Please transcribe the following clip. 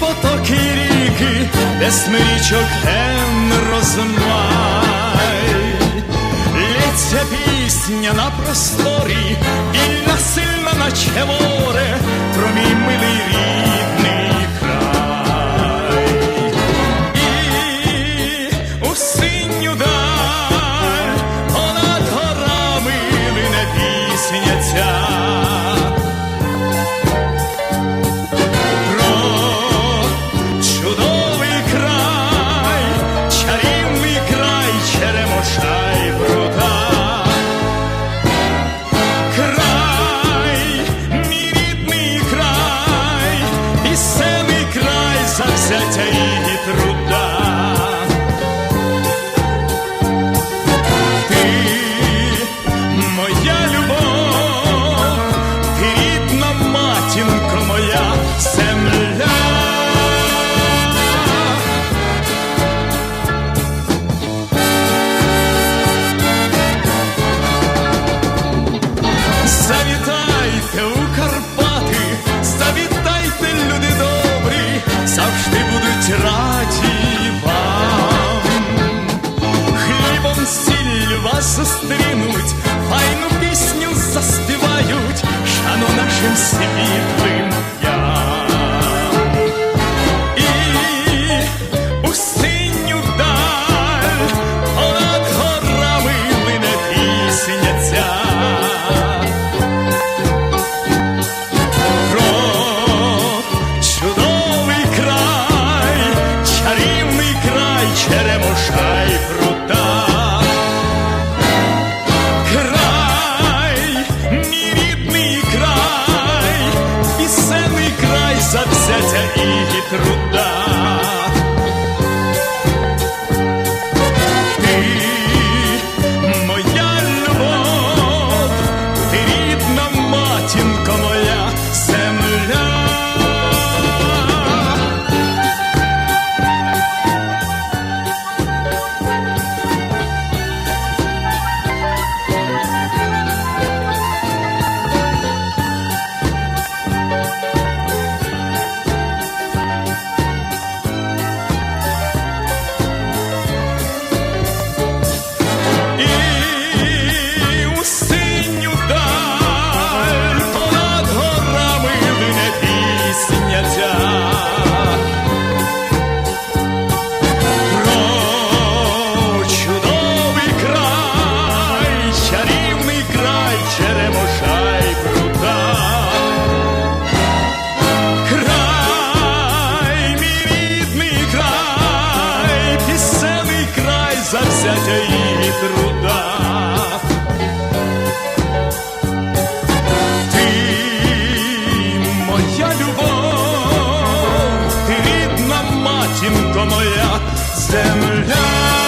потоки ріки, де смичок ген розмай, лється пісня на просторі, вільна сильна, наче море. Черемоша і про. ma tim to moja zemlja.